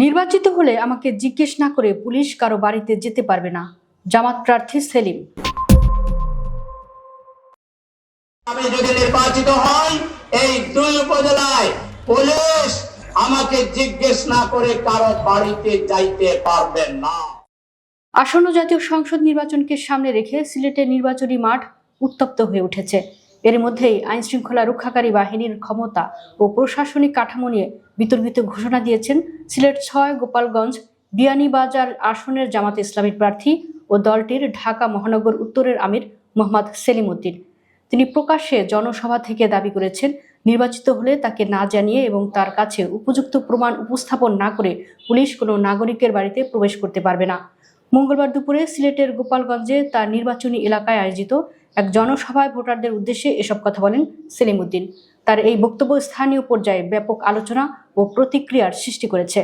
নির্বাচিত হলে আমাকে জিজ্ঞেস না করে পুলিশ কারও বাড়িতে যেতে পারবে না। জামাত প্রার্থী সেলিম। আমি যদি নির্বাচিত হই এই দুই উপজেলায় পুলিশ আমাকে জিজ্ঞেস না করে কারও বাড়িতে যাইতে পারবেন না। আসন্ন জাতীয় সংসদ নির্বাচনকে সামনে রেখে সিলেটের নির্বাচনী মাঠ উত্তপ্ত হয়ে উঠেছে। এর মধ্যেই আইন শৃঙ্খলা রক্ষাকারী বাহিনীর ক্ষমতা ও প্রশাসনিক কাঠামো নিয়ে বিতর্কিত ঘোষণা দিয়েছেন সিলেট ছয় গোপালগঞ্জ বিয়ানীবাজার আসনের জামাত ইসলামী প্রার্থী ও দলটির ঢাকা মহানগর উত্তরের আমির মোহাম্মদ সেলিম উদ্দিন তিনি প্রকাশ্যে জনসভা থেকে দাবি করেছেন, নির্বাচিত হলে তাকে না জানিয়ে এবং তার কাছে উপযুক্ত প্রমাণ উপস্থাপন না করে পুলিশ কোনো নাগরিকের বাড়িতে প্রবেশ করতে পারবে না। মঙ্গলবার দুপুরে সিলেটের গোপালগঞ্জে তার নির্বাচনী এলাকায় আয়োজিত এক জনসভায় ভোটারদের উদ্দেশ্যে এসব কথা বলেন সেলিম উদ্দিন তার এই বক্তব্য স্থানীয় পর্যায়ে ব্যাপক আলোচনা ও প্রতিক্রিয়ার সৃষ্টি করেছে।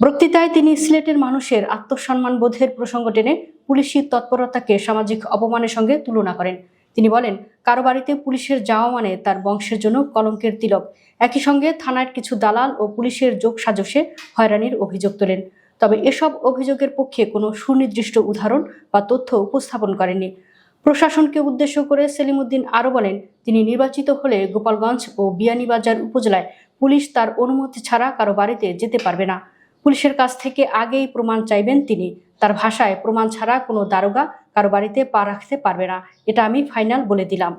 বক্তৃতায় তিনি সিলেটের মানুষের আত্মসম্মান বোধের প্রসঙ্গ টেনে পুলিশি তৎপরতাকে সামাজিক অপমানের সঙ্গে তুলনা করেন। তিনি বলেন, কারও বাড়িতে পুলিশের যাওয়া মানে তার বংশের জন্য কলঙ্কের তিলক। একই সঙ্গে থানার কিছু দালাল ও পুলিশের যোগ সাজসে হয়রানির অভিযোগ তোলেন। তবে এসব অভিযোগের পক্ষে কোনো সুনির্দিষ্ট উদাহরণ বা তথ্য উপস্থাপন করেননি। প্রশাসনকে উদ্দেশ্য করে সেলিম উদ্দিন আরও বলেন, তিনি নির্বাচিত হলে গোপালগঞ্জ ও বিয়ানীবাজার উপজেলায় পুলিশ তার অনুমতি ছাড়া কারও বাড়িতে যেতে পারবে না। পুলিশের কাছ থেকে আগেই প্রমাণ চাইবেন তিনি। তার ভাষায় প্রমাণ ছাড়া কোনো দারোগা কারও বাড়িতে পা রাখতে পারবে না। এটা আমি ফাইনাল বলে দিলাম।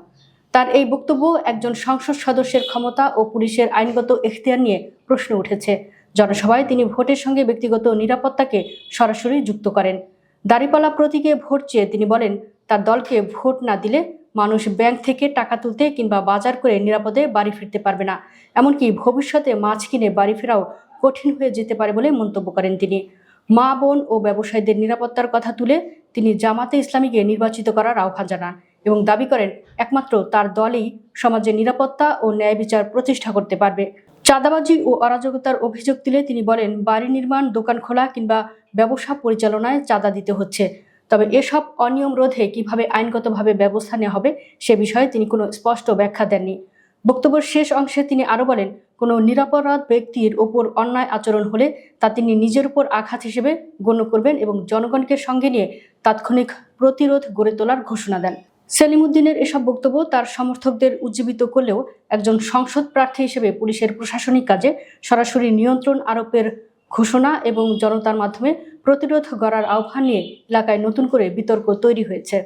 তার এই বক্তব্য একজন সংসদ সদস্যের ক্ষমতা ও পুলিশের আইনগত এখতিয়ার নিয়ে প্রশ্ন উঠেছে। জনসভায় তিনি ভোটের সঙ্গে ব্যক্তিগত নিরাপত্তাকে সরাসরি যুক্ত করেন। দাড়িপালা প্রতীকে ভোট চেয়ে তিনি বলেন, তার দলকে ভোট না দিলে মানুষ ব্যাংক থেকে টাকা তুলতে কিংবা বাজার করে নিরাপদে বাড়ি ফিরতে পারবে না। এমনকি ভবিষ্যতে মাছ কিনে বাড়ি ফেরাও কঠিন হয়ে যেতে পারে বলে মন্তব্য করেন তিনি। মা, বোন ও ব্যবসায়ীদের নিরাপত্তার কথা তুলে তিনি জামাতে ইসলামীকে নির্বাচিত করার আহ্বান জানান এবং দাবি করেন, একমাত্র তার দলই সমাজের নিরাপত্তা ও ন্যায় বিচার প্রতিষ্ঠা করতে পারবে। চাঁদাবাজি ও অরাজকতার অভিযোগ তুলে তিনি বলেন, বাড়ি নির্মাণ, দোকান খোলা কিংবা ব্যবসা পরিচালনায় চাঁদা দিতে হচ্ছে। তবে এসব অনিয়ম রোধে কীভাবে আইনগতভাবে ব্যবস্থা নেওয়া হবে সে বিষয়ে তিনি কোনো স্পষ্ট ব্যাখ্যা দেননি। বক্তব্যের শেষ অংশে তিনি আরও বলেন, কোনো নিরাপরাধ ব্যক্তির ওপর অন্যায় আচরণ হলে তা তিনি নিজের উপর আঘাত হিসেবে গণ্য করবেন এবং জনগণকে সঙ্গে নিয়ে তাৎক্ষণিক প্রতিরোধ গড়ে তোলার ঘোষণা দেন। সেলিমউদ্দিনের এসব বক্তব্য তার সমর্থকদের উজ্জীবিত করলেও একজন সংসদ প্রার্থী হিসেবে পুলিশের প্রশাসনিক কাজে সরাসরি নিয়ন্ত্রণ আরোপের ঘোষণা এবং জনতার মাধ্যমে প্রতিরোধ গড়ার আহ্বান নিয়ে এলাকায় নতুন করে বিতর্ক তৈরি হয়েছে।